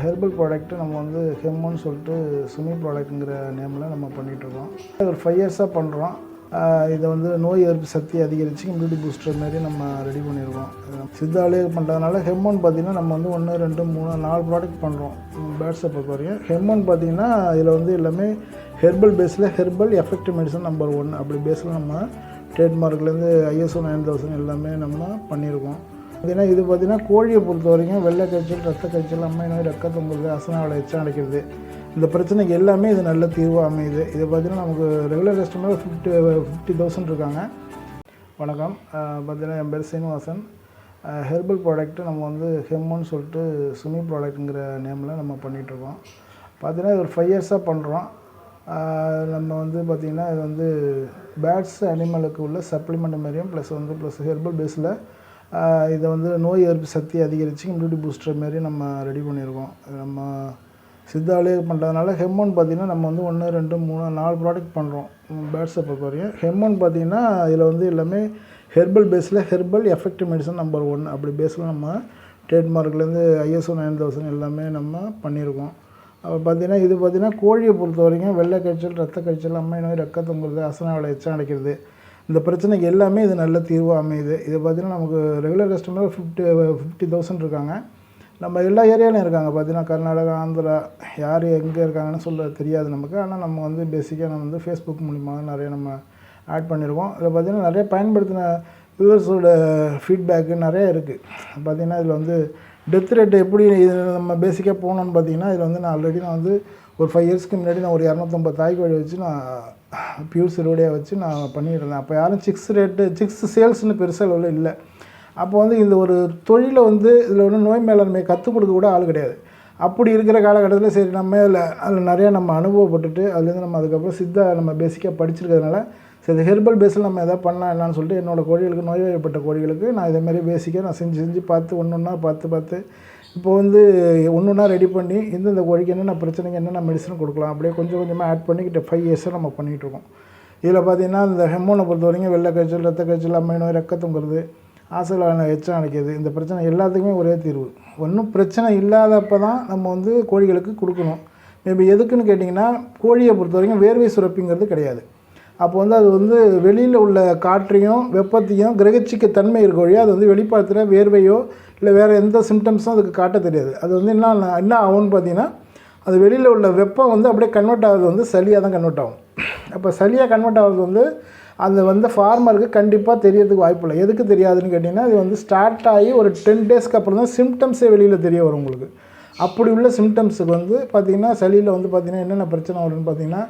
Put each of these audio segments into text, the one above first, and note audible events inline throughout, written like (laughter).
Herbal product நம்ம வந்து ஹெம்முன்னு சொல்லிட்டு சுமி ப்ராடக்ட்டுங்கிற நேமில் நம்ம பண்ணிகிட்ருக்கோம் ஒரு ஃபைவ் இயர்ஸாக பண்ணுறோம் இதை வந்து நோய் எதிர்ப்பு சக்தி அதிகரித்து இம்யூனிட்டி பூஸ்டர் மாதிரி நம்ம ரெடி பண்ணியிருக்கோம் சித்தாலே பண்ணுறதுனால ஹெம்மோன் பார்த்திங்கன்னா நம்ம வந்து ஒன்று ரெண்டு மூணு நாலு ப்ராடக்ட் பண்ணுறோம் பேட்ஸை பொறுத்த வரைக்கும் ஹெம்மோன் பார்த்திங்கன்னா இதில் வந்து எல்லாமே ஹெர்பல் பேஸில் herbal effective medicine number one அப்படி பேஸில் நம்ம ட்ரேட்மார்க்லேருந்து ஐஎஸ்ஓ நைன் தௌசண்ட் எல்லாமே நம்ம பண்ணியிருக்கோம் பார்த்தீங்கன்னா இது பார்த்தீங்கன்னா கோழியை பொறுத்த வரைக்கும் வெள்ளை காய்ச்சல் ரத்த காய்ச்சல் அம்மை நோய் ரத்த தொங்குறது அசனாவில் எச்சம் அடைக்கிறது. இந்த பிரச்சனைக்கு எல்லாமே இது நல்ல தீர்வாக அமையுது. இது பார்த்தீங்கன்னா நமக்கு regular customer fifty fifty thousand இருக்காங்க. வணக்கம். பார்த்தீங்கன்னா என் பேர் சீனிவாசன். ஹெர்பல் ப்ராடக்ட்டு நம்ம வந்து ஹெம்மோன்னு சொல்லிட்டு சுமி ப்ராடக்ட்டுங்கிற நேமில் நம்ம பண்ணிகிட்ருக்கோம் பார்த்தீங்கன்னா இது ஒரு ஃபைவ் இயர்ஸாக பண்ணுறோம் நம்ம வந்து பார்த்திங்கன்னா இது வந்து பேட்ஸ் அனிமலுக்கு உள்ள சப்ளிமெண்ட் மாதிரியும் ப்ளஸ் வந்து ப்ளஸ் ஹெர்பல் பேஸில் இதை வந்து நோய் எதிர்ப்பு சக்தி அதிகரித்து இம்யூனிட்டி பூஸ்டர் மாரி நம்ம ரெடி பண்ணியிருக்கோம். நம்ம சித்தாலே பண்ணுறதுனால ஹெம்மோன் பார்த்திங்கன்னா நம்ம வந்து ஒன்று ரெண்டு மூணு நாலு ப்ராடக்ட் பண்ணுறோம் பேட்ஸை பொறுத்த வரையும் ஹெம்மோன் பார்த்திங்கன்னா இதில் வந்து எல்லாமே ஹெர்பல் பேஸில் herbal effective medicine number one அப்படி பேஸில் நம்ம ட்ரேட்மார்க்லேருந்து ஐஎஸ்ஓ நைன் தௌசண்ட் எல்லாமே நம்ம பண்ணியிருக்கோம். அப்போ பார்த்திங்கன்னா இது பார்த்திங்கன்னா கோழியை பொறுத்த வரைக்கும் வெள்ளை கழிச்சல் ரத்த காய்ச்சல் அம்மை நோய் ரத்த தொங்குறது அசனாவில் எச்சம் அடைக்கிறது. இந்த பிரச்சனைக்கு எல்லாமே இது நல்ல தீர்வாக அமையுது. இது பார்த்திங்கன்னா நமக்கு regular customer fifty fifty thousand இருக்காங்க. நம்ம எல்லா ஏரியாலையும் இருக்காங்க. பார்த்தீங்கன்னா கர்நாடகா ஆந்திரா யார் எங்கே இருக்காங்கன்னு சொல்ல தெரியாது நமக்கு. ஆனால் நம்ம வந்து பேசிக்காக நம்ம வந்து ஃபேஸ்புக் மூலிமா நிறைய நம்ம ஆட் பண்ணியிருக்கோம் இதில் பார்த்திங்கன்னா நிறைய பயன்படுத்தின வியூவர்ஸோட ஃபீட்பேக்கு நிறைய இருக்குது பார்த்திங்கன்னா இதில் வந்து டெத் ரேட் எப்படி இது நம்ம பேசிக்காக போகணுன்னு பார்த்தீங்கன்னா இதில் வந்து நான் ஆல்ரெடி நான் வந்து ஒரு ஃபைவ் இயர்ஸ்க்கு முன்னாடி நான் ஒரு இரநூத்தம்பது தாய் வழி வச்சு நான் பியூர் சிறுவடியாக வச்சு நான் பண்ணியிருந்தேன். அப்போ யாரும் சிக்ஸ் ரேட்டு சிக்ஸ் சேல்ஸ்னு பெருசாக உள்ள இல்லை. அப்போ வந்து இந்த ஒரு தொழிலை வந்து இதில் ஒன்றும் நோய் மேலாண்மை கற்றுக் கொடுக்க கூட ஆள் கிடையாது. அப்படி இருக்கிற காலகட்டத்தில் சரி நம்ம அதில் அதில் நிறையா நம்ம அனுபவப்பட்டுட்டு அதுலேருந்து நம்ம அதுக்கப்புறம் சித்தா நம்ம பேசிக்காக படிச்சிருக்கிறதுனால சரி ஹெர்பல் பேஸில் நம்ம எதாவது பண்ணலாம் என்னன்னு சொல்லிட்டு என்னோடய கோழிகளுக்கு நோய்வாய்ப்பட்ட கோழிகளுக்கு நான் இதேமாரி பேசிக்காக நான் செஞ்சு செஞ்சு பார்த்து ஒன்று ஒன்றா பார்த்து பார்த்து இப்போ வந்து ஒன்று ஒன்றா ரெடி பண்ணி இந்தந்த கோழிக்கு என்னென்ன பிரச்சனைக்கு என்னென்ன மெடிசன் கொடுக்கலாம் அப்படியே கொஞ்சம் கொஞ்சமாக ஆட் பண்ணிக்கிட்டு ஃபைவ் இயர்ஸாக நம்ம பண்ணிகிட்ருக்கோம் இதில் பார்த்தீங்கன்னா இந்த ஹெம்மோனை பொறுத்த வரைக்கும் வெள்ளை காய்ச்சல் ரத்த காய்ச்சல் அம்மையினோ நோய் ரத்த தொங்குறது ஆசையில் எச்சம் அடைக்கிறது இந்த பிரச்சனை எல்லாத்துக்குமே ஒரே தீர்வு. ஒன்றும் பிரச்சனை இல்லாதப்போ தான் நம்ம வந்து கோழிகளுக்கு கொடுக்கணும். மேபி எதுக்குன்னு கேட்டிங்கன்னா கோழியை பொறுத்த வரைக்கும் வேர்வை சுரப்பிங்கிறது கிடையாது. அப்போ வந்து அது வந்து வெளியில் உள்ள காற்றையும் வெப்பத்தையும் கிரகிச்சிக்க தன்மை இருக்க வழியாக அது வந்து வெளிப்பாடத்தில் வேர்வையோ இல்லை வேறு எந்த சிம்டம்ஸும் அதுக்கு காட்ட தெரியாது. அது வந்து என்ன என்ன ஆகும்னு பார்த்தீங்கன்னா அது வெளியில் உள்ள வெப்பம் வந்து அப்படியே கன்வெர்ட் ஆகுது வந்து சளியாக தான் கன்வெர்ட் ஆகும். அப்போ சளியாக கன்வெர்ட் ஆகிறது வந்து அது வந்து ஃபார்மருக்கு கண்டிப்பாக தெரியறதுக்கு வாய்ப்பு இல்லை. எதுக்கு தெரியாதுன்னு கேட்டிங்கன்னா இது வந்து ஸ்டார்ட் ஆகி ஒரு டென் டேஸ்க்கு அப்புறம் தான் சிம்டம்ஸே வெளியில் தெரிய வரும் உங்களுக்கு. அப்படி உள்ள சிம்டம்ஸுக்கு வந்து பார்த்திங்கன்னா சளியில் வந்து பார்த்திங்கன்னா என்னென்ன பிரச்சனை வரும்னு பார்த்திங்கன்னா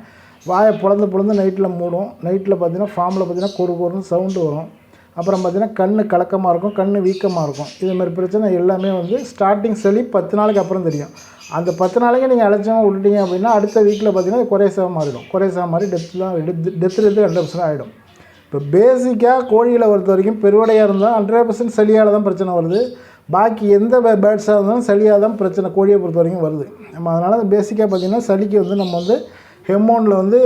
வாயை பிளந்து பிளந்து நைட்டில் மூடும். நைட்டில் பார்த்தீங்கன்னா ஃபார்மில் பார்த்தீங்கன்னா கொரு கொருன்னு சவுண்டு வரும். அப்புறம் பார்த்தீங்கன்னா கண் கலக்கமாக இருக்கும் கண் வீக்கமாக இருக்கும். இதுமாதிரி பிரச்சனை எல்லாமே வந்து ஸ்டார்டிங் சளி பத்து நாளைக்கு அப்புறம் தெரியும். அந்த பத்து நாளைக்கு நீங்கள் அழைச்சவங்க விட்டுட்டீங்க அப்படின்னா அடுத்த வீக்கில் பார்த்தீங்கன்னா குறைசாக மாறிடும். குறைசாக மாறி டெத்லாம் டெத் ரேட்டு ஹண்ட்ரட் பர்சன்ட் ஆகிடும் இப்போ பேசிக்காக கோழியில் பொறுத்த வரைக்கும் பெருவடையாக இருந்தால் ஹண்ட்ரட் பர்சன்ட் சளியால் தான் பிரச்சனை வருது. பாக்கி எந்த பேர்ட்ஸாக இருந்தாலும் சளியாக தான் பிரச்சனை கோழியை பொறுத்த வரைக்கும் வருது. நம்ம அதனால் பேசிக்காக பார்த்திங்கன்னா சளிக்கு வந்து நம்ம வந்து ஹெமோனில் வந்து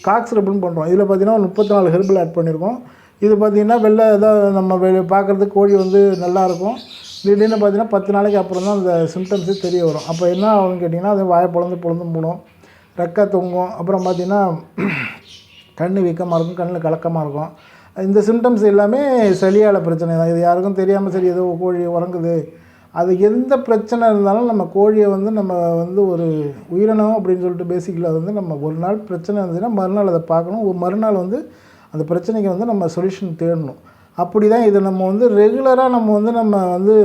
காக்ஸ் ரெப்புன்னு பண்ணுறோம் இதில் பார்த்திங்கன்னா முப்பத்தி நாலு ஹெர்பல் ஆட் பண்ணியிருக்கோம் இது பார்த்திங்கன்னா வெளில ஏதாவது நம்ம வெ பார்க்குறதுக்கு கோழி வந்து நல்லாயிருக்கும் திடீர்னு பார்த்திங்கன்னா பத்து நாளைக்கு அப்புறம் தான் அந்த சிம்டம்ஸே தெரிய வரும். அப்போ என்ன ஆகும்னு கேட்டிங்கன்னா அது வாயை பொழந்து பொழந்து மூடும். ரெக்கை தொங்கும். அப்புறம் பார்த்திங்கன்னா (clears throat) கண் வீக்கமாக இருக்கும் கண்ணில் கலக்கமாக இருக்கும். இந்த சிம்டம்ஸ் எல்லாமே சளியால் பிரச்சனை தான். இது யாருக்கும் தெரியாமல் சரி ஏதோ கோழி உறங்குது. அது எந்த பிரச்சனை இருந்தாலும் நம்ம கோழியை வந்து நம்ம வந்து ஒரு உயிரினம் அப்படின்னு சொல்லிட்டு பேசிக்கில் அது வந்து நம்ம ஒரு நாள் பிரச்சனை இருந்துச்சுன்னா மறுநாள் அதை பார்க்கணும். ஒரு மறுநாள் வந்து அந்த பிரச்சனைக்கு வந்து நம்ம சொல்யூஷன் தேடணும். அப்படி தான் இதை நம்ம வந்து ரெகுலராக நம்ம வந்து நம்ம வந்து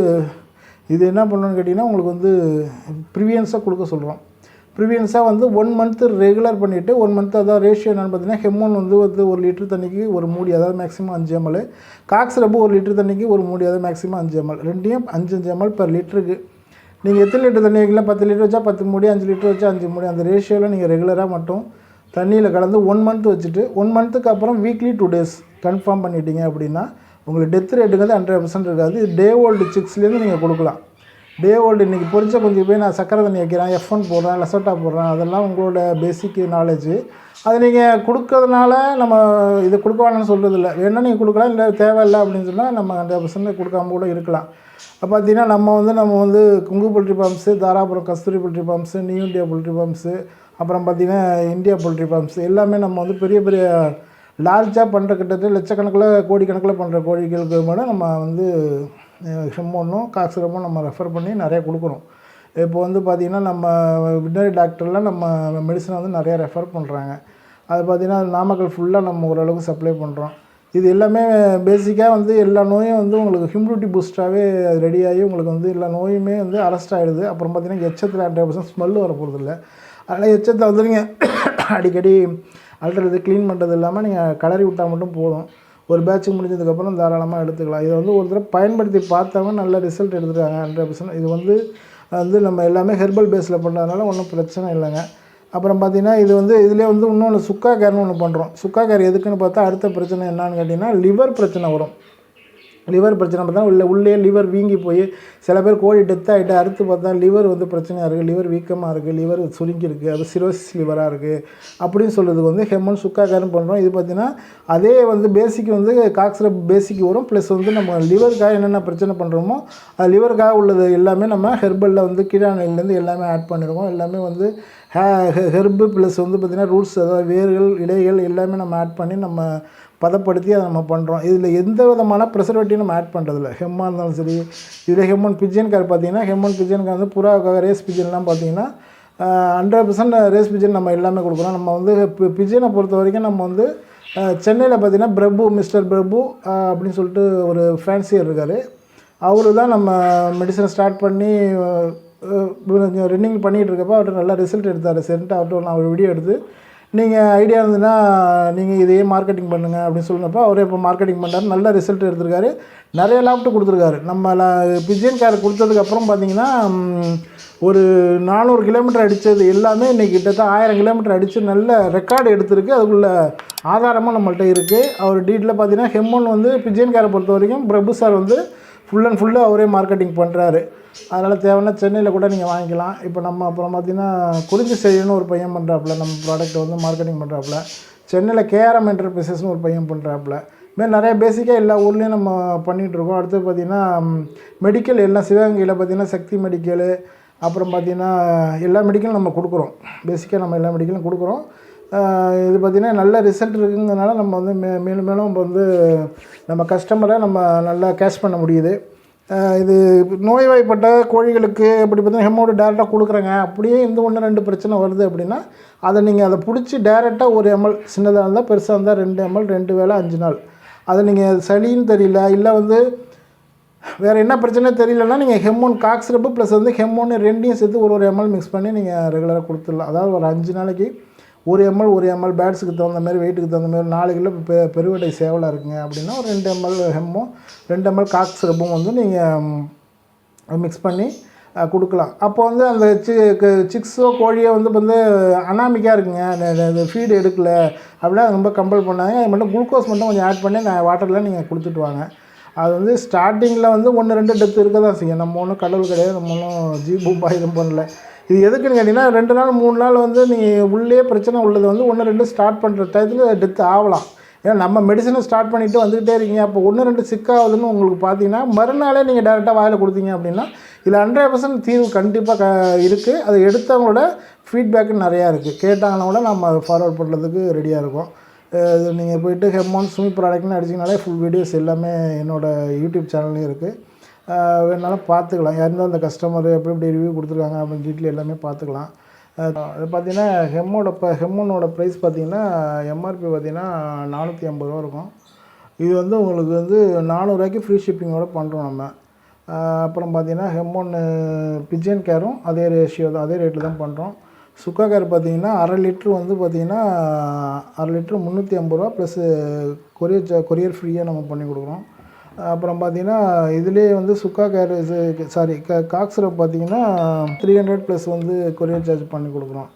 இது என்ன பண்ணணும்னு கேட்டிங்கன்னா உங்களுக்கு வந்து ப்ரிவியன்ஸாக கொடுக்க சொல்கிறோம் ப்ரிவியன்ஸாக வந்து ஒன் மந்த்து ரெகுலர் பண்ணிவிட்டு ஒன் மந்த் அதாவது ரேஷியோ என்னென்னு பார்த்தீங்கன்னா ஹெமோன் வந்து வந்து ஒரு லிட்டர் தண்ணிக்கு ஒரு மூடி அதாவது மேக்ஸிமம் அஞ்சு எம்எல் காக்ஸ் ரப்பு ஒரு லிட்டர் தண்ணிக்கு ஒரு மூடி அதாவது மேக்ஸிமம் அஞ்சு எம்எல் ரெண்டையும் அஞ்சு அஞ்சு எம்எல் பெர் லிட்டருக்கு நீங்கள் எத்தனை லிட்டர் தண்ணி வைக்கலாம் பத்து லிட்டர் வச்சா பத்து மூடி அஞ்சு லிட்டர் வச்சா அஞ்சு மூடி. அந்த ரேஷியோவில் நீங்கள் ரெகுலராக மட்டும் தண்ணியில் கலந்து ஒன் மந்த் வச்சுட்டு ஒன் மந்த்துக்கு அப்புறம் வீக்லி டூ டேஸ் கன்ஃபார்ம் பண்ணிட்டீங்க அப்படின்னா உங்களுக்கு டெத் ரேட்டுங்கிறது ஹண்ட்ரட் பர்சன்ட் இருக்காது. டே ஓல்டு சிக்ஸ்லேருந்து நீங்கள் கொடுக்கலாம். டே ஓல்டு இன்றைக்கி பொறிச்ச கொஞ்சம் போய் நான் சக்கரை தண்ணி வைக்கிறேன் எஃப் ஒன் போடுறேன் லெசட்டா போடுறேன் அதெல்லாம் உங்களோட பேசிக் நாலேஜு அது நீங்கள் கொடுக்கறதுனால நம்ம இது கொடுக்க வேணாம்னு சொல்கிறது இல்லை வேணால் நீங்கள் கொடுக்கலாம் இல்லை தேவையில்லை அப்படின்னு சொன்னால் நம்ம ஹண்ட்ரட் பர்சன்ட் கொடுக்காம கூட இருக்கலாம். பார்த்தீங்கன்னா நம்ம வந்து நம்ம வந்து குங்கு poultry farms Dharapuram Kasthuri poultry farms new India poultry farms அப்புறம் பார்த்திங்கன்னா இந்தியா போல்ட்ரி ஃபார்ம்ஸ் எல்லாமே நம்ம வந்து பெரிய பெரிய லார்ஜாக பண்ணுற கிட்டத்தட்ட லட்சக்கணக்கில் கோடிக்கணக்கில் பண்ணுற கோழிகளுக்கு மேலே நம்ம வந்து செம்மண்ணும் காசு ரொம்ப நம்ம ரெஃபர் பண்ணி நிறைய கொடுக்குறோம் இப்போ வந்து பார்த்திங்கன்னா நம்ம வெட்டினரி டாக்டர்லாம் நம்ம மெடிசனை வந்து நிறையா ரெஃபர் பண்ணுறாங்க அது பார்த்திங்கன்னா நாமக்கல் ஃபுல்லாக நம்ம ஓரளவுக்கு சப்ளை பண்ணுறோம் இது எல்லாமே பேசிக்காக வந்து எல்லா நோயும் வந்து உங்களுக்கு ஹியூமிடிட்டி பூஸ்டாகவே ரெடியாகி உங்களுக்கு வந்து எல்லா நோயுமே வந்து அரெஸ்ட் ஆகிடுது அப்புறம் பார்த்திங்கன்னா எச்சத்தில் ஹண்ட்ரட் பர்சன்ட் ஸ்மெல் வர போகிறதில்ல அதனால் எச்சத்தை வந்துடுங்க அடிக்கடி அல்றது க்ளீன் பண்ணுறது இல்லாமல் நீங்கள் கலரி விட்டால் மட்டும் போதும். ஒரு பேட்ச் முடிஞ்சதுக்கப்புறம் தாராளமாக எடுத்துக்கலாம். இதை வந்து ஒரு தடவை பயன்படுத்தி பார்த்தவங்க நல்ல ரிசல்ட் எடுத்துருக்காங்க. ஹண்ட்ரட் பர்சன்ட் இது வந்து வந்து நம்ம எல்லாமே ஹெர்பல் பேஸில் பண்ணுறதுனால ஒன்றும் பிரச்சனை இல்லைங்க. அப்புறம் பார்த்திங்கன்னா இது வந்து இதிலே வந்து இன்னொன்று சுக்கா ஒன்று பண்ணுறோம் சுக்கா எதுக்குன்னு பார்த்தா அடுத்த பிரச்சனை என்னான்னு கேட்டிங்கன்னா லிவர் பிரச்சனை வரும். லிவர் பிரச்சனை பார்த்தா உள்ள உள்ளே லிவர் வீங்கி போய் சில பேர் கோழி டெத் ஆகிட்டு அறுத்து பார்த்தா லிவர் வந்து பிரச்சனையாக இருக்குது லிவர் வீக்கமாக இருக்குது லிவர் சுருங்கி அது சிரோசிஸ் லிவராக இருக்குது அப்படின்னு சொல்கிறதுக்கு வந்து ஹெமன் சுக்காக்காரன் பண்ணுறோம் இது பார்த்திங்கன்னா அதே வந்து பேசிக் வந்து காக்ஸில் பேசிக் வரும். ப்ளஸ் வந்து நம்ம லிவருக்காக என்னென்ன பிரச்சனை பண்ணுறோமோ அது லிவருக்காக உள்ளது எல்லாமே நம்ம ஹெர்பலில் வந்து கீழாநிலேருந்து எல்லாமே ஆட் பண்ணியிருக்கோம் எல்லாமே வந்து ஹே ஹெர்பு ப்ளஸ் வந்து பார்த்திங்கன்னா ரூட்ஸ் அதாவது வேர்கள் இலைகள் எல்லாமே நம்ம ஆட் பண்ணி நம்ம பதப்படுத்தி அதை நம்ம பண்ணுறோம் இதில் எந்த விதமான ப்ரெசர்வேட்டிவ் நம்ம ஆட் பண்ணுறதில்ல ஹெம்மாக இருந்தாலும் சரி இதில் ஹெம்மன் பிஜன் கார் பார்த்தீங்கன்னா ஹெம்மன் பிஜன் கார் வந்து புறாக்காக ரேஸ் பிஜன்லாம் பார்த்தீங்கன்னா ஹண்ட்ரட் பர்சன்ட் ரேஸ் பிஜன் நம்ம எல்லாமே கொடுக்குறோம். நம்ம வந்து பிஜனை பொறுத்த வரைக்கும் நம்ம வந்து சென்னையில் பார்த்தீங்கன்னா பிரபு மிஸ்டர் பிரபு அப்படின்னு சொல்லிட்டு ஒரு ஃபேன்சியர் இருக்கார். அவர் தான் நம்ம மெடிசனை ஸ்டார்ட் பண்ணி ரன்னிங் பண்ணிகிட்டு இருக்கப்போ அவர்கிட்ட நல்லா ரிசல்ட் எடுத்தார். சரின்ட்டு அவர்கிட்ட நான் ஒரு வீடியோ எடுத்து நீங்கள் ஐடியா இருந்ததுன்னா நீங்கள் இதையே மார்க்கெட்டிங் பண்ணுங்கள் அப்படின்னு சொன்னப்போ அவரே இப்போ மார்க்கெட்டிங் பண்ணுறாரு நல்ல ரிசல்ட் எடுத்திருக்காரு. நிறைய லாப்ட்டு கொடுத்துருக்காரு. நம்ம பிஜிஎன் கார் கொடுத்ததுக்கப்புறம் பார்த்தீங்கன்னா ஒரு நானூறு கிலோமீட்டர் அடித்தது எல்லாமே இன்றைக்கி கிட்டத்தட்ட ஆயிரம் கிலோமீட்டர் அடித்து நல்ல ரெக்கார்டு எடுத்திருக்கு. அதுக்குள்ள ஆதாரமாக நம்மள்கிட்ட இருக்குது அவர் டீட்டில் பார்த்தீங்கன்னா ஹெம்மன் வந்து பிஜிஎன் காரை பொறுத்த வரைக்கும் பிரபு சார் வந்து ஃபுல் அண்ட் ஃபுல்லாக அவரே மார்க்கெட்டிங் பண்ணுறாரு அதனால் தேவைன்னா சென்னையில் கூட நீங்கள் வாங்கிக்கலாம். இப்போ நம்ம அப்புறம் பார்த்திங்கன்னா குறிஞ்சி செய்யணும் ஒரு பையன் பண்ணுறாப்புல நம்ம ப்ராடக்ட்டை வந்து மார்க்கெட்டிங் பண்ணுறாப்புல சென்னையில் கேஆர்எம் என்டர்பிரைசஸ்னு ஒரு பையன் பண்ணுறாப்புல இதுமாதிரி நிறைய பேசிக்காக எல்லா ஊர்லேயும் நம்ம பண்ணிகிட்ருக்கோம் அடுத்து பார்த்திங்கன்னா மெடிக்கல் எல்லாம் சிவகங்கையில் பார்த்திங்கன்னா சக்தி மெடிக்கலு அப்புறம் பார்த்திங்கன்னா எல்லா மெடிக்கலும் நம்ம கொடுக்குறோம். பேசிக்காக நம்ம எல்லா மெடிக்கலும் கொடுக்குறோம். இது பார்த்திங்கன்னா நல்ல ரிசல்ட் இருக்குங்கிறதுனால நம்ம வந்து மே மேலும் மேலும் வந்து நம்ம கஸ்டமரை நம்ம நல்லா கேஷ் பண்ண முடியுது. இது நோய்வாய்ப்பட்ட கோழிகளுக்கு இப்படி பார்த்தீங்கன்னா ஹெம்மோடு டேரெக்டாக கொடுக்குறேங்க. அப்படியே இந்த ஒன்று ரெண்டு பிரச்சனை வருது அப்படின்னா அதை நீங்கள் அதை பிடிச்சி டேரெக்டாக ஒரு எம்எல் சின்னதாக இருந்தால் பெருசாக இருந்தால் ரெண்டு எம்எல் ரெண்டு வேளை அஞ்சு நாள். அதை நீங்கள் சளின்னு தெரியல இல்லை வந்து வேறு என்ன பிரச்சனை தெரியலன்னா நீங்கள் ஹெம்மோன் காக் சிரப்பு ப்ளஸ் வந்து ஹெம்மோன் ரெண்டையும் சேர்த்து ஒரு ஒரு எம்எல் மிக்ஸ் பண்ணி நீங்கள் ரெகுலராக கொடுத்துடலாம். அதாவது ஒரு அஞ்சு நாளைக்கு ஒரு எம்எல் ஒரு எம்எல் பேட்ஸுக்கு தகுந்த மாதிரி வெயிட்டுக்கு தகுந்த மாதிரி நாலு கிலோ பெ பெருவடை சேவலாக இருக்குங்க அப்படின்னா ஒரு ரெண்டு எம்எல் ஹெம்மும் ரெண்டு எம்எல் காக் சிரப்பும் வந்து நீங்கள் மிக்ஸ் பண்ணி கொடுக்கலாம். அப்போ வந்து அந்த சி சிக்ஸோ கோழியோ வந்து வந்து அனாமிக்காக இருக்குங்க. ஃபீடு எடுக்கல. அப்படின்னா ரொம்ப கம்பல் பண்ணாங்க அது மட்டும் குளுக்கோஸ் மட்டும் கொஞ்சம் ஆட் பண்ணி நான் வாட்டரில் நீங்கள் கொடுத்துட்டு வாங்க. அது வந்து ஸ்டார்டிங்கில் வந்து ஒன்று ரெண்டு டெப்த் இருக்க தான் செய்யும். நம்ம ஒன்றும் கடவுள் கிடையாது. நம்ம ஒன்றும் ஜீபூப்பா எதுவும் பண்ணல இது எதுக்குன்னு கேட்டிங்கன்னா ரெண்டு நாள் மூணு நாள் வந்து நீ உள்ளே பிரச்சனை உள்ளது வந்து ஒன்று ரெண்டு ஸ்டார்ட் பண்ணுற டயத்தில் டெத் ஆகலாம். ஏன்னா நம்ம மெடிசனை ஸ்டார்ட் பண்ணிவிட்டு வந்துக்கிட்டே இருக்கீங்க. அப்போ ஒன்று ரெண்டு சிக்காகுதுன்னு உங்களுக்கு பார்த்தீங்கன்னா மறுநாளே நீங்கள் டேரெக்டாக வாயில் கொடுத்தீங்க அப்படின்னா இதில் ஹண்ட்ரட் பர்சன்ட் தீர்வு கண்டிப்பாக க இருக்குது அதை எடுத்தவங்களோட ஃபீட்பேக்கு நிறையா இருக்குது கேட்டாங்கன்னா கூட நம்ம அதை ஃபார்வர்ட் பண்ணுறதுக்கு ரெடியாக இருக்கும். நீங்கள் போயிட்டு ஹெமான் சுமி ப்ராடக்ட்னு அடிச்சிங்கனாலே ஃபுல் வீடியோஸ் எல்லாமே என்னோடய யூடியூப் சேனல்லையும் இருக்குது வேணாலும் பார்த்துக்கலாம் யாருந்தாலும் அந்த கஸ்டமர் எப்படி எப்படி ரிவ்யூ கொடுத்துருக்காங்க அப்படின்னு டீட்டெயில் எல்லாமே பார்த்துக்கலாம் அது பார்த்தீங்கன்னா ஹெம்மோட இப்போ ஹெம்மனோட ப்ரைஸ் பார்த்தீங்கன்னா எம்ஆர்பி பார்த்தீங்கன்னா நானூற்றி ஐம்பது ரூபா இருக்கும். இது வந்து உங்களுக்கு வந்து நானூறுரூவாய்க்கு ஃப்ரீ ஷிப்பிங்கோட பண்ணுறோம் நம்ம. அப்புறம் பார்த்தீங்கன்னா ஹெம்மோன் பிஜன் கேரும் அதே ரேஷியோ தான் அதே ரேட்டில் தான் பண்ணுறோம் சுக்கா கேர் பார்த்தீங்கன்னா அரை லிட்ரு வந்து பார்த்தீங்கன்னா அரை லிட்ரு முந்நூற்றி ஐம்பது ரூபா ப்ளஸ்ஸு கொரியர் கொரியர் ஃப்ரீயாக நம்ம பண்ணி கொடுக்குறோம். அப்புறம் பார்த்தீங்கன்னா இதுலேயே வந்து சுக்கா கேரேஜ் சாரி க காக் சிரப் பார்த்தீங்கன்னா த்ரீ ஹண்ட்ரட் ப்ளஸ் வந்து கொரியர் சார்ஜ் பண்ணி கொடுக்குறோம்.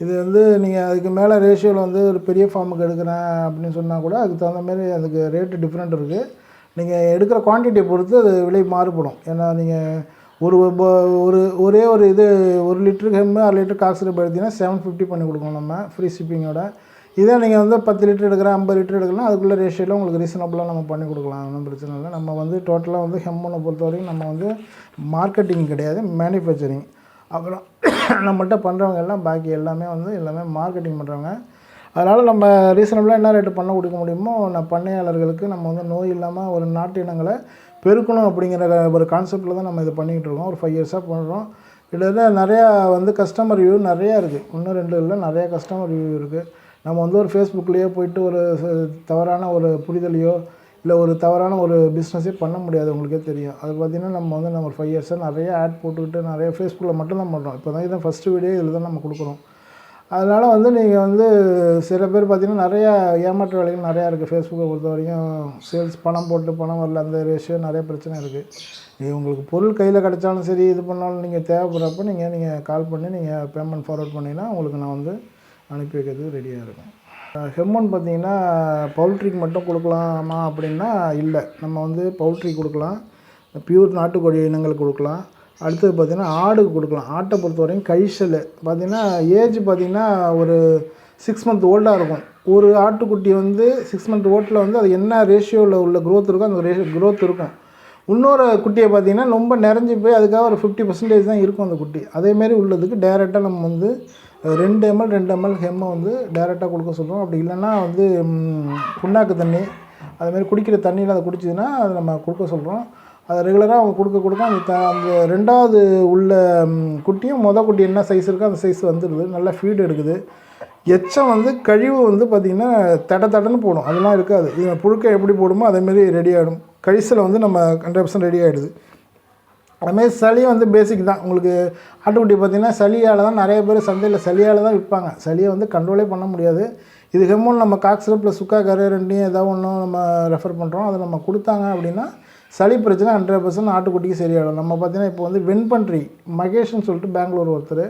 இது வந்து நீங்கள் அதுக்கு மேலே ரேஷியோவில் வந்து ஒரு பெரிய ஃபார்முக்கு எடுக்கிறேன் அப்படின்னு சொன்னால் கூட அதுக்கு தகுந்த மாதிரி அதுக்கு ரேட்டு டிஃப்ரெண்ட் இருக்குது நீங்கள் எடுக்கிற குவான்டிட்டியை பொறுத்து அது விலை மாறுபடும். ஏன்னா நீங்கள் ஒரு ஒரு ஒரே ஒரு இது ஒரு லிட்டருக்கு அரை லிட்டர் காசு சிரப் செவன் ஃபிஃப்டி பண்ணி கொடுக்கணும் நம்ம ஃப்ரீ ஷிப்பிங்கோட இதே நீங்கள் வந்து பத்து லிட்டர் எடுக்கிறேன் ஐம்பது லிட்டர் எடுக்கலாம். அதுக்குள்ளே ரேஷியோவில் உங்களுக்கு ரீசனபுளாக நம்ம பண்ணி கொடுக்கலாம். ஒன்றும் பிரச்சனை இல்லை. நம்ம வந்து டோட்டலாக வந்து ஹெம்மனை பொறுத்த வரைக்கும் நம்ம வந்து மார்க்கெட்டிங் கிடையாது மேனுஃபேக்சரிங் அப்புறம் (coughs) நம்மகிட்ட பண்ணுறவங்க எல்லாம் பாக்கி எல்லாமே வந்து எல்லாமே மார்க்கெட்டிங் பண்ணுறவங்க அதனால் நம்ம ரீசனபுளாக என்ன ரேட்டு பண்ண கொடுக்க முடியுமோ நான் பண்ணையாளர்களுக்கு நம்ம வந்து நோய் இல்லாமல் ஒரு நாட்டு இனங்களை பெருக்கணும் அப்படிங்கிற ஒரு கான்செப்டில் தான் நம்ம இதை பண்ணிக்கிட்டு இருக்கோம். ஒரு ஃபைவ் இயர்ஸாக பண்ணுறோம் கிட்டத்தட்ட நிறையா வந்து கஸ்டமர் ரிவ்யூ நிறையா இருக்குது ஒன்று ரெண்டு இல்லை நிறையா கஸ்டமர் ரிவ்யூ இருக்குது நம்ம வந்து ஒரு ஃபேஸ்புக்லேயோ போயிட்டு ஒரு ச- தவறான ஒரு புரிதலையோ இல்லை ஒரு தவறான ஒரு பிஸ்னஸே பண்ண முடியாது உங்களுக்கே தெரியும். அது பார்த்திங்கன்னா நம்ம வந்து நம்ம ஒரு ஃபைவ் இயர்ஸாக நிறைய ஆட் போட்டுக்கிட்டு நிறைய ஃபேஸ்புக்கில் மட்டும்தான் பண்ணுறோம் இப்போ தான் இதான் ஃபஸ்ட்டு வீடியோ இதில் தான் நம்ம கொடுக்குறோம். அதனால் வந்து நீங்கள் வந்து சில பேர் பார்த்தீங்கன்னா நிறையா ஏமாற்று வேலைகள் நிறையா இருக்குது ஃபேஸ்புக்கை பொறுத்த வரைக்கும் சேல்ஸ் பணம் போட்டு பணம் வரல அந்த ரேஷியோ நிறைய பிரச்சனை இருக்குது நீங்கள் உங்களுக்கு பொருள் கையில் கிடைச்சாலும் சரி இது பண்ணாலும் நீங்கள் தேவைப்படுறப்ப நீங்கள் நீங்கள் கால் பண்ணி நீங்கள் பேமெண்ட் ஃபார்வர்ட் பண்ணிங்கன்னா உங்களுக்கு நான் வந்து அனுப்பி வைக்கிறதுக்கு ரெடியாக இருக்கும். ஹெம்மன் பார்த்தீங்கன்னா பவுல்ட்ரிக்கு மட்டும் கொடுக்கலாமா அப்படின்னா இல்லை. நம்ம வந்து பவுல்ட்ரி கொடுக்கலாம். பியூர் நாட்டுக்கோழி இனங்களுக்கு கொடுக்கலாம். அடுத்தது பார்த்திங்கன்னா ஆடுக்கு கொடுக்கலாம். ஆட்டை பொறுத்த வரையும் கைசல் பார்த்திங்கன்னா ஏஜ் பார்த்திங்கன்னா ஒரு சிக்ஸ் மந்த் ஓல்டாக இருக்கும். ஒரு ஆட்டுக்குட்டி வந்து சிக்ஸ் மந்த் ஓட்டில் வந்து அது என்ன ரேஷியோவில் உள்ள க்ரோத் இருக்கோ அந்த ரேஷியோ க்ரோத் இருக்கும். இன்னொரு குட்டியை பார்த்தீங்கன்னா ரொம்ப நிறைஞ்சி போய் அதுக்காக ஒரு ஃபிஃப்டி பர்சன்டேஜ் தான் இருக்கும் அந்த குட்டி. அதேமாரி உள்ளதுக்கு டேரெக்டாக நம்ம வந்து ரெண்டு எம்எல் ரெண்டு எம்எல் ஹெம்மை வந்து டேரெக்டாக கொடுக்க சொல்கிறோம் அப்படி இல்லைன்னா வந்து புண்ணாக்கு தண்ணி அதுமாரி குடிக்கிற தண்ணியில் அதை குடிச்சதுன்னா அதை நம்ம கொடுக்க சொல்கிறோம் அதை ரெகுலராக அவங்க கொடுக்க கொடுக்க அந்த த அந்த ரெண்டாவது உள்ள குட்டியும் மொதல் குட்டி என்ன சைஸ் இருக்கோ அந்த சைஸ் வந்துடுது. நல்லா ஃபீடு எடுக்குது. எச்சம் வந்து கழிவு வந்து பார்த்திங்கன்னா தட தடன்னு போடும். அதெல்லாம் இருக்காது. இது புழுக்கை எப்படி போடுமோ அதேமாரி ரெடி ஆகிடும் கழிசில் வந்து நம்ம ஹண்ட்ரட் பர்சன்ட் ரெடி ஆகிடுது அதுமாரி சளி வந்து பேசிக் தான். உங்களுக்கு ஆட்டுக்குட்டி பார்த்திங்கன்னா சளியால் தான் நிறைய பேர் சந்தையில் சளியால் தான் விற்பாங்க. சளியை வந்து கண்ட்ரோலே பண்ண முடியாது. இது ஹெமோன் நம்ம காக்ஸில் ப்ளஸ் சுக்கா கரை ரெண்டையும் ஏதாவது ஒன்றும் நம்ம ரெஃபர் பண்ணுறோம் அதை நம்ம கொடுத்தாங்க அப்படின்னா சளி பிரச்சனை ஹண்ட்ரட் பர்சன்ட் ஆட்டுக்குட்டிக்கு சரியாயிடும். நம்ம பார்த்தீங்கன்னா இப்போ வந்து வெண்பன்றி மகேஷ்னு சொல்லிட்டு பெங்களூர் ஒருத்தர்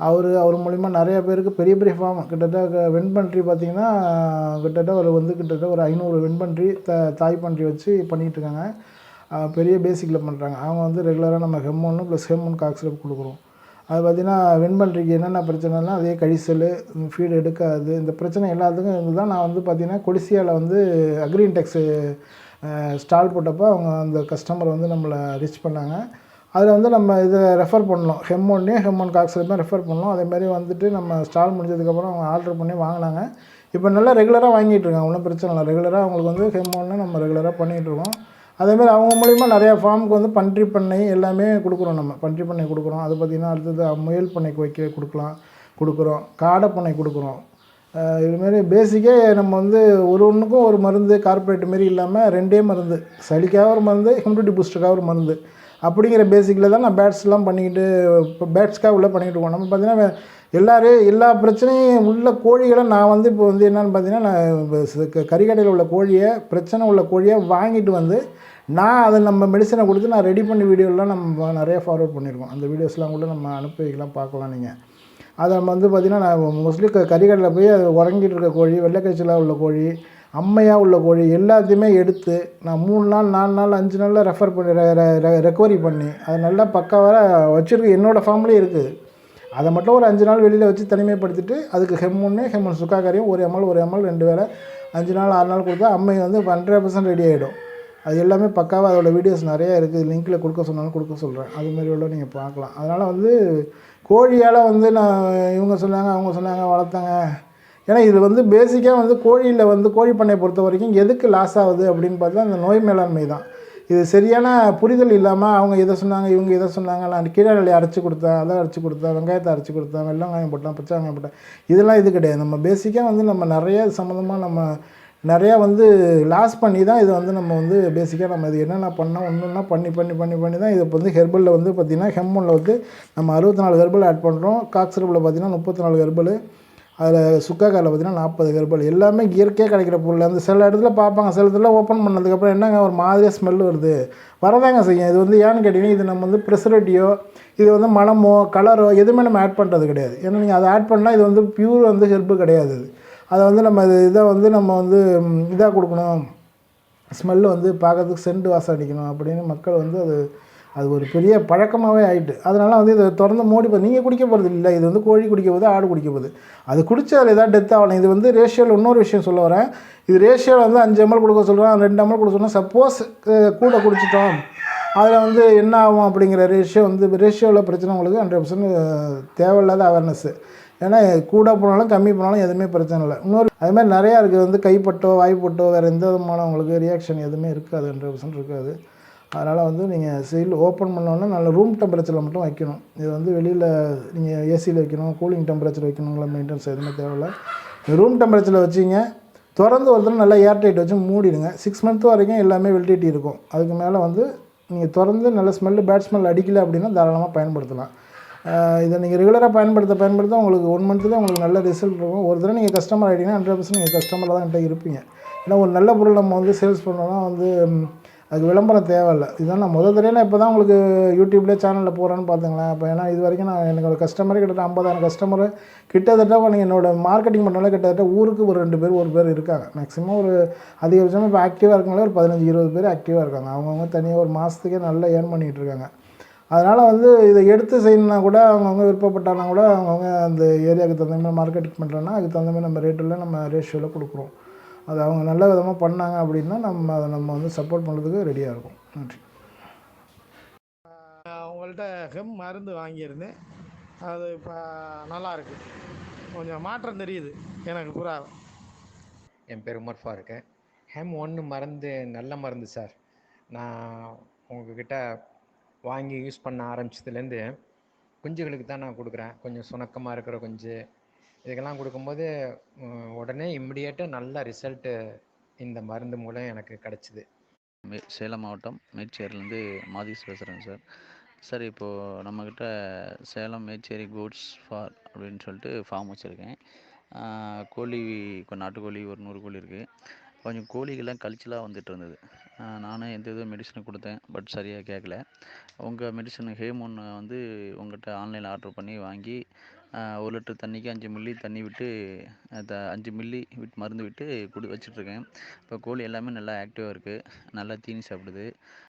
அவர் அவர் மூலிமா நிறைய பேருக்கு பெரிய பெரிய ஃபார்ம் கிட்டத்தட்ட வெண்பன்றி பார்த்திங்கன்னா கிட்டத்தட்ட ஒரு வந்து கிட்டத்தட்ட ஒரு ஐநூறு வெண்பன்றி த தாய் பன்றி வச்சு பண்ணிகிட்டு இருக்காங்க. பெரிய பேசிக்கில் பண்ணுறாங்க அவங்க வந்து ரெகுலராக நம்ம ஹெம்மோன்னு ப்ளஸ் ஹெம்மோன் காக்ஸில் கொடுக்குறோம். அது பார்த்திங்கன்னா வெண்பன்றிக்கு என்னென்ன பிரச்சனைலாம் அதே கழிசல் ஃபீடு எடுக்காது. இந்த பிரச்சனை எல்லாத்துக்கும் இருந்து தான் நான் வந்து பார்த்திங்கன்னா கொடிசியாவில் வந்து அக்ரின்டெக்ஸு ஸ்டால் போட்டப்போ அவங்க அந்த கஸ்டமர் வந்து நம்மளை ரீச் பண்ணாங்க. அதில் வந்து நம்ம இதை ரெஃபர் பண்ணலாம். ஹெம்மோன்னே ஹெம்மோன் காக்ஸிலுமே ரெஃபர் பண்ணோம் அதேமாதிரி வந்துட்டு நம்ம ஸ்டால் முடிஞ்சதுக்கப்புறம் அவங்க ஆர்டர் பண்ணி வாங்கினாங்க. இப்போ நல்லா ரெகுலராக வாங்கிட்டு இருக்காங்க. ஒன்றும் பிரச்சனை இல்லை. ரெகுலராக அவங்களுக்கு வந்து ஹெம்மோன்னு நம்ம ரெகுலராக பண்ணிகிட்டு இருக்கோம். அதேமாதிரி அவங்க மூலிமா நிறையா ஃபார்முக்கு வந்து பன்றி பண்ணை எல்லாமே கொடுக்குறோம் நம்ம. பன்றி பண்ணை கொடுக்குறோம். அது பார்த்திங்கன்னா அடுத்தது முயல் பண்ணைக்கு வைக்க கொடுக்கலாம். கொடுக்குறோம். காடை பண்ணை கொடுக்குறோம். இதுமாரி பேசிக்கே நம்ம வந்து ஒரு ஒன்றுக்கும் ஒரு மருந்து கார்பரேட் மாரி இல்லாமல் ரெண்டே மருந்து. சளிக்காக ஒரு மருந்து ஹியூமிடிட்டி பூஸ்டருக்காக ஒரு மருந்து. அப்படிங்கிற பேசிக்கில் தான் நான் பேட்ஸ்லாம் பண்ணிக்கிட்டு இப்போ பேட்ஸ்க்காக உள்ளே பண்ணிக்கிட்டு இருக்கோம். நம்ம பார்த்தீங்கன்னா எல்லோரும் எல்லா பிரச்சனையும் உள்ள கோழிகளை நான் வந்து இப்போ வந்து என்னென்னு பார்த்தீங்கன்னா நான் க- கறிக்கடையில் உள்ள கோழியை பிரச்சனை உள்ள கோழியை வாங்கிட்டு வந்து நான் அதை நம்ம மெடிசனை கொடுத்து நான் ரெடி பண்ணி வீடியோலாம் நம்ம நிறைய ஃபார்வர்ட் பண்ணியிருக்கோம் அந்த வீடியோஸ்லாம் கூட நம்ம அனுப்பி வைக்கலாம் பார்க்கலாம் நீங்கள் அதை நம்ம வந்து பார்த்திங்கன்னா நான் மோஸ்ட்லி க கறிக்கடையில் போய் அது உறங்கிட்டு இருக்க கோழி வெள்ளைக்கரிச்சலாக உள்ள கோழி அம்மையாக உள்ள கோழி எல்லாத்தையுமே எடுத்து நான் மூணு நாள் நாலு நாள் அஞ்சு நாளில் ரெஃபர் பண்ணி ரெக்கவரி பண்ணி அதை நல்லா பக்காவாக வச்சுருக்கு என்னோடய ஃபார்ம்லேயே இருக்குது. அதை மட்டும் ஒரு அஞ்சு நாள் வெளியில் வச்சு தனிமைப்படுத்திட்டு அதுக்கு ஹெம்மொன்று ஹெம்மன் சுக்காக்கரையும் ஒரு எம்எல் ஒரு எம்எல் ரெண்டு வேளை அஞ்சு நாள் ஆறு நாள் கொடுத்தா அம்மை வந்து ஹண்ட்ரட் பர்சன்ட் ரெடி ஆகிடும் அது எல்லாமே பக்காவாக அதோட வீடியோஸ் நிறையா இருக்குது. லிங்க்கில் கொடுக்க சொன்னாலும் கொடுக்க சொல்கிறேன் அது மாதிரி உள்ள நீங்கள் பார்க்கலாம். அதனால் வந்து கோழியால் வந்து நான் இவங்க சொன்னாங்க அவங்க சொன்னாங்க வளர்த்தாங்க. ஏன்னா இது வந்து பேசிக்காக வந்து கோழியில் வந்து கோழி பண்ணையை பொறுத்த வரைக்கும் எதுக்கு லாஸ் ஆகுது அப்படின்னு பார்த்தா அந்த நோய் மேலாண்மை தான். இது சரியான புரிதல் இல்லாமல் அவங்க இதை சொன்னாங்க இவங்க இதை சொன்னாங்க நான் கீழே அரைச்சி கொடுத்தேன் அதை அரைச்சி கொடுத்தேன் வெங்காயத்தை அரைச்சி கொடுத்தேன் வெள்ளம் வெங்காயம் போட்டேன் பச்சை வெங்காயம் போட்டேன். இதெல்லாம் இது கிடையாது. நம்ம பேசிக்காக வந்து நம்ம நிறைய சம்மந்தமாக நம்ம நிறையா வந்து லாஸ் பண்ணி தான் இதை வந்து நம்ம வந்து பேசிக்காக நம்ம இது என்னென்ன பண்ணோம் ஒன்றுன்னா பண்ணி பண்ணி பண்ணி பண்ணி தான் இது வந்து ஹெர்பலில் வந்து பார்த்திங்கன்னா ஹெம்மனில் வந்து நம்ம அறுபத்தி நாலு ஹெர்பல் ஆட் பண்ணுறோம் காக்ஸரப்பில் பார்த்திங்கன்னா முப்பத்தி நாலு ஹெர்பல் அதில் சுக்காக்காயில் பார்த்தீங்கன்னா நாற்பது கருப்பால் எல்லாமே இயற்கையாக கிடைக்கிற பொருள். அந்த சில இடத்துல பார்ப்பாங்க. சில இடத்துல ஓப்பன் பண்ணதுக்கப்புறம் என்னங்க ஒரு மாதிரியாக ஸ்மெல் வருது? வரதாங்க செய்யும். இது வந்து ஏன்னு கேட்டிங்கன்னா இது நம்ம வந்து ப்ரெசரேட்டிவோ இது வந்து மணமோ கலரோ எதுவுமே நம்ம ஆட் பண்ணுறது கிடையாது. ஏன்னா நீங்கள் அதை ஆட் பண்ணால் இது வந்து பியூர் வந்து ஹெர்பு கிடையாது அதை வந்து நம்ம இதை வந்து நம்ம வந்து இதாக கொடுக்கணும். ஸ்மெல்லு வந்து பார்க்கறதுக்கு சென்ட் வாசம் அடிக்கணும் அப்படின்னு மக்கள் வந்து அது அது ஒரு பெரிய பழக்கமாகவே ஆயிட்டு. அதனால் வந்து இதை திறந்து மோடி இப்போ நீங்கள் குடிக்க போகிறது இல்லை. இது வந்து கோழி குடிக்க போகுது ஆடு குடிக்க போகுது அது குடிச்சு அதில் எதாவது டெத் ஆகலாம். இது வந்து ரேஷியோவில் இன்னொரு விஷயம் சொல்ல வரேன். இது ரேஷியோவில் வந்து அஞ்சு எம்எல் கொடுக்க சொல்கிறோம் ரெண்டு எம்எல் கொடுக்க சொல்கிறோம் சப்போஸ் கூட குடிச்சிட்டோம். அதில் வந்து என்ன ஆகும் அப்படிங்கிற ரேஷியோ வந்து ரேஷியோவில் பிரச்சனை உங்களுக்கு ஹண்ட்ரட் பர்சன்ட் தேவையில்லாத அவேர்னஸ்ஸு ஏன்னா கூட போனாலும் கம்மி போனாலும் எதுவுமே பிரச்சனை இல்லை. இன்னொரு அது மாதிரி நிறையா இருக்குது. வந்து கைப்பட்டோ வாய்ப்பட்டோ வேறு எந்த விதமான உங்களுக்கு ரியாக்ஷன் எதுவுமே இருக்காது. ஹண்ட்ரட் பர்சன்ட் இருக்காது. அதனால் வந்து நீங்கள் சீல் ஓப்பன் பண்ணோன்னா நல்ல ரூம் டெம்பரேச்சரில் மட்டும் வைக்கணும். இது வந்து வெளியில் நீங்கள் ஏசியில் வைக்கணும் கூலிங் டெம்பரேச்சர் வைக்கணுங்களா மெயின்டெனன்ஸ் எதுவுமே தேவையில்லை. ரூம் டெம்பரேச்சரில் வச்சிங்க திறந்து ஒருத்தர் நல்லா ஏர் டைட் வச்சு மூடிடுங்க. சிக்ஸ் மந்த் வரைக்கும் எல்லாமே வெல்டிட்டி இருக்கும். அதுக்கு மேலே வந்து நீங்கள் திறந்து நல்ல ஸ்மெல்லு பேட் ஸ்மெல் அடிக்கலை அப்படின்னா தாராளமாக பயன்படுத்தலாம். இதை நீங்கள் ரெகுலராக பயன்படுத்த பயன்படுத்த உங்களுக்கு ஒன் மந்த்லேயே உங்களுக்கு நல்ல ரிசல்ட் இருக்கும். ஒரு தடவை நீங்கள் கஸ்டமர் ஆகிட்டீங்கன்னா ஹண்ட்ரட் பர்சன்ட் நீங்கள் கஸ்டமராக தான் என்கிட்ட இருப்பீங்க. ஏன்னா ஒரு நல்ல பொருள் நம்ம வந்து சேல்ஸ் பண்ணோன்னா வந்து அதுக்கு விளம்பரம் தேவையில்லை. இதான் நான் முதல் தடவை இப்போ தான் உங்களுக்கு யூடியூப்லேயே சேனலில் போகிறேன்னு பார்த்துங்களேன் இப்போ ஏன்னா இது வரைக்கும் நான் எனக்கு ஒரு கஸ்டமரே கிட்டத்தட்ட ஐம்பதாயிரம் கஸ்டமர் கிட்டத்தட்ட நீங்கள் என்னோடய மார்க்கெட்டிங் பண்ணாலே கிட்டத்தட்ட ஊருக்கு ஒரு ரெண்டு பேர் ஒரு பேர் இருக்காங்க. மேக்ஸிமம் ஒரு அதிகபட்சமாக இப்போ ஆக்டிவாக இருக்காங்களே ஒரு பதினஞ்சு இருபது பேர் ஆக்டிவாக இருக்காங்க. அவங்கவுங்க தனியாக ஒரு மாதத்துக்கே நல்லா ஏர்ன் பண்ணிகிட்டு இருக்காங்க. அதனால் வந்து இதை எடுத்து செய்யணுன்னா கூட அவங்கவுங்க விருப்பப்பட்டாங்கன்னா கூட அவங்கவுங்க அந்த ஏரியாவுக்கு தகுந்த மாதிரி மார்க்கெட்டிங் பண்ணுறோன்னா அதுக்கு தகுந்த மாதிரி நம்ம ரேட்டில் நம்ம ரேஷியோவில் கொடுக்குறோம். அது அவங்க நல்ல விதமாக பண்ணாங்க அப்படின்னா நம்ம அதை நம்ம வந்து சப்போர்ட் பண்ணுறதுக்கு ரெடியாக இருக்கும். நன்றி. உங்கள்கிட்ட ஹெம் மருந்து வாங்கியிருந்தேன். அது இப்போ நல்லா இருக்கு. கொஞ்சம் மாற்றம் தெரியுது. எனக்கு புறா. என் பேர் உமர் ஃபாருக்கு ஹேம் ஒன்று மருந்து நல்ல மருந்து சார். நான் உங்ககிட்ட வாங்கி யூஸ் பண்ண ஆரம்பிச்சதுலேருந்து குஞ்சுகளுக்கு தான் நான் கொடுக்குறேன். கொஞ்சம் சுணக்கமாக இருக்கிற குஞ்சு இதுக்கெல்லாம் கொடுக்கும்போது உடனே இம்மிடியேட்டாக நல்ல ரிசல்ட்டு இந்த மருந்து மூலம் எனக்கு கிடச்சிது. மே சேலம் மாவட்டம் மேச்சேரிலேருந்து மாதீஸ் பேசுகிறேங்க சார். சார் இப்போது நம்மக்கிட்ட சேலம் மேச்சேரி கூட்ஸ் ஃபார் அப்படின்னு சொல்லிட்டு ஃபார்ம் வச்சுருக்கேன். கோழி இப்போ நாட்டுக்கோழி ஒரு நூறு கோழி இருக்குது கொஞ்சம் கோழிகள்லாம் கழிச்சலாக வந்துட்டு இருந்தது. நானும் எந்த இதுவும் மெடிசன் கொடுத்தேன் பட் சரியாக கேட்கல உங்கள் மெடிசன் ஹேமோன் வந்து உங்கள்கிட்ட ஆன்லைனில் ஆர்டர் பண்ணி வாங்கி ஒரு லிட்டர் தண்ணிக்கு அஞ்சு மில்லி தண்ணி விட்டு த அஞ்சு மில்லி விட்டு மருந்து விட்டு குடி வச்சிட்ருக்கேன். இப்போ கோழி எல்லாமே நல்லா ஆக்டிவாக இருக்குது நல்லா தீனி சாப்பிடுது.